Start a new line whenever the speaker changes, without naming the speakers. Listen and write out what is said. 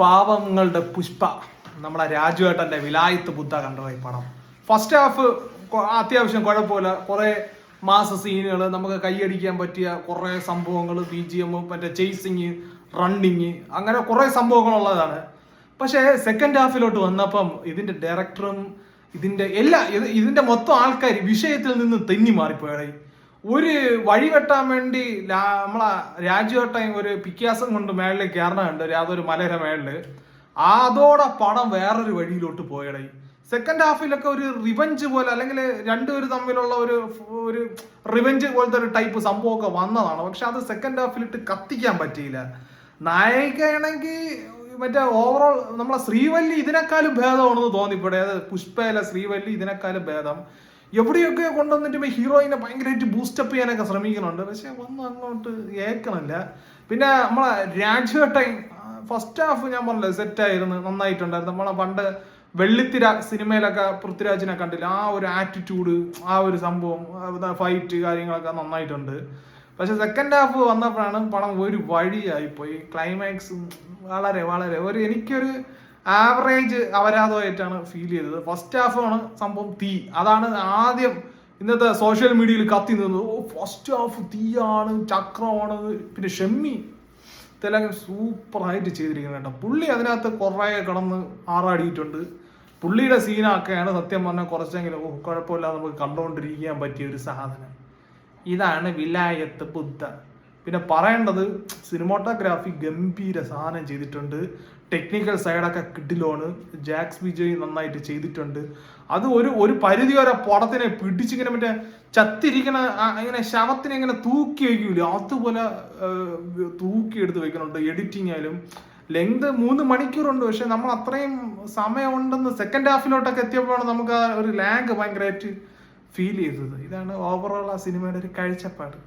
പാവങ്ങളുടെ പുഷ്പ. നമ്മളെ രാജുവേട്ടന്റെ വിലായത്ത് ബുദ്ധ കണ്ടോ ഈ പടം? ഫസ്റ്റ് ഹാഫ് അത്യാവശ്യം കുഴപ്പമില്ല. കുറേ മാസ സീനുകൾ നമുക്ക് കൈയടിക്കാൻ പറ്റിയ കുറേ സംഭവങ്ങൾ ബി ജി എം മറ്റേ ചേസിങ് റണ്ണിങ് അങ്ങനെ കുറെ സംഭവങ്ങളുള്ളതാണ്. പക്ഷേ സെക്കൻഡ് ഹാഫിലോട്ട് വന്നപ്പം ഇതിന്റെ ഡയറക്ടറും ഇതിന്റെ എല്ലാ ഇതിന്റെ മൊത്തം ആൾക്കാർ വിഷയത്തിൽ നിന്ന് തെന്നി മാറിപ്പോയടേ. ഒരു വഴി വെട്ടാൻ വേണ്ടി നമ്മളെ രാജ്യവട്ടം ഒരു പിക്യാസം കൊണ്ട് മേളിൽ കയറണുണ്ട് യാതൊരു മലയുടെ മേളിൽ. അതോടെ പടം വേറൊരു വഴിയിലോട്ട് പോയടേ. സെക്കൻഡ് ഹാഫിലൊക്കെ ഒരു റിവഞ്ച് പോലെ അല്ലെങ്കിൽ രണ്ടുപേരും തമ്മിലുള്ള ഒരു ഒരു റിവഞ്ച് പോലത്തെ ഒരു ടൈപ്പ് സംഭവമൊക്കെ വന്നതാണ്. പക്ഷെ അത് സെക്കൻഡ് ഹാഫിലിട്ട് കത്തിക്കാൻ പറ്റിയില്ല. നായികയാണെങ്കിൽ മറ്റേ ഓവറോൾ നമ്മളെ ശ്രീവല്ലി ഇതിനേക്കാളും ഭേദമാണെന്ന് തോന്നിപ്പോടെ. അത് പുഷ്പയിലെ ശ്രീവല്ലി ഇതിനേക്കാളും ഭേദം. എവിടെയൊക്കെ കൊണ്ടുവന്നിട്ട് ഹീറോയിനെ ഭയങ്കരമായിട്ട് ബൂസ്റ്റപ്പ് ചെയ്യാനൊക്കെ ശ്രമിക്കുന്നുണ്ട്. പക്ഷെ ഒന്നും അങ്ങോട്ട് ഏക്കണില്ല. പിന്നെ നമ്മളെ രാജുവേട്ടൻ ഫസ്റ്റ് ഹാഫ് ഞാൻ പറഞ്ഞില്ലേ സെറ്റായിരുന്നു നന്നായിട്ടുണ്ടായിരുന്നു. നമ്മളെ പണ്ട് വെള്ളിത്തിര സിനിമയിലൊക്കെ പൃഥ്വിരാജിനെ കണ്ടില്ല ആ ഒരു ആറ്റിറ്റ്യൂഡ് ആ ഒരു സംഭവം ഫൈറ്റ് കാര്യങ്ങളൊക്കെ നന്നായിട്ടുണ്ട്. പക്ഷെ സെക്കൻഡ് ഹാഫ് വന്നപ്പോഴാണ് പണം ഒരു വഴിയായിപ്പോയി. ക്ലൈമാക്സ് വളരെ വളരെ. ഒരു എനിക്കൊരു ആവറേജ് അപരാധമായിട്ടാണ് ഫീൽ ചെയ്തത്. ഫസ്റ്റ് ഹാഫാണ് സംഭവം തീ. അതാണ് ആദ്യം ഇന്നത്തെ സോഷ്യൽ മീഡിയയിൽ കത്തി നിന്നത്. ഓ ഫസ്റ്റ് ഹാഫ് തീയാണ് ചക്രമാണ്. പിന്നെ ഷെമ്മി തെലങ്കൻ സൂപ്പറായിട്ട് ചെയ്തിരിക്കുന്നത് കേട്ടോ. പുള്ളി അതിനകത്ത് കുറേ കിടന്ന് ആറാടിയിട്ടുണ്ട്. പുള്ളിയുടെ സീനൊക്കെയാണ് സത്യം പറഞ്ഞാൽ കുറച്ചെങ്കിലും ഓ കുഴപ്പമില്ലാതെ നമുക്ക് കണ്ടുകൊണ്ടിരിക്കാൻ പറ്റിയ ഒരു സാധനം. ഇതാണ് വിലായത്ത് ബുദ്ധ പിന്നെ പറയേണ്ടത് സിനിമോട്ടോഗ്രാഫി ഗംഭീര സാധനം ചെയ്തിട്ടുണ്ട്. ടെക്നിക്കൽ സൈഡൊക്കെ കിഡിലോണ് ജാക്സ് വിജയ് നന്നായിട്ട് ചെയ്തിട്ടുണ്ട്. അത് ഒരു ഒരു പരിധി വരെ പടത്തിനെ പിടിച്ചിങ്ങനെ മറ്റേ ചത്തിരിക്കണ ഇങ്ങനെ ശവത്തിനെ ഇങ്ങനെ തൂക്കി വയ്ക്കൂല? അതുപോലെ തൂക്കി എടുത്ത് വെക്കുന്നുണ്ട് എഡിറ്റിംഗ് ആയാലും. ലെങ്ത് മൂന്ന് മണിക്കൂറുണ്ട്. പക്ഷെ നമ്മൾ അത്രയും സമയമുണ്ടെന്ന് സെക്കൻഡ് ഹാഫിലോട്ടൊക്കെ എത്തിയപ്പോഴാണ് നമുക്ക് ആ ഒരു ലാഗ് ഭയങ്കരമായിട്ട് ഫീൽ ചെയ്തത്. ഇതാണ് ഓവറോൾ ആ സിനിമയുടെ ഒരു കാഴ്ചപ്പാട്.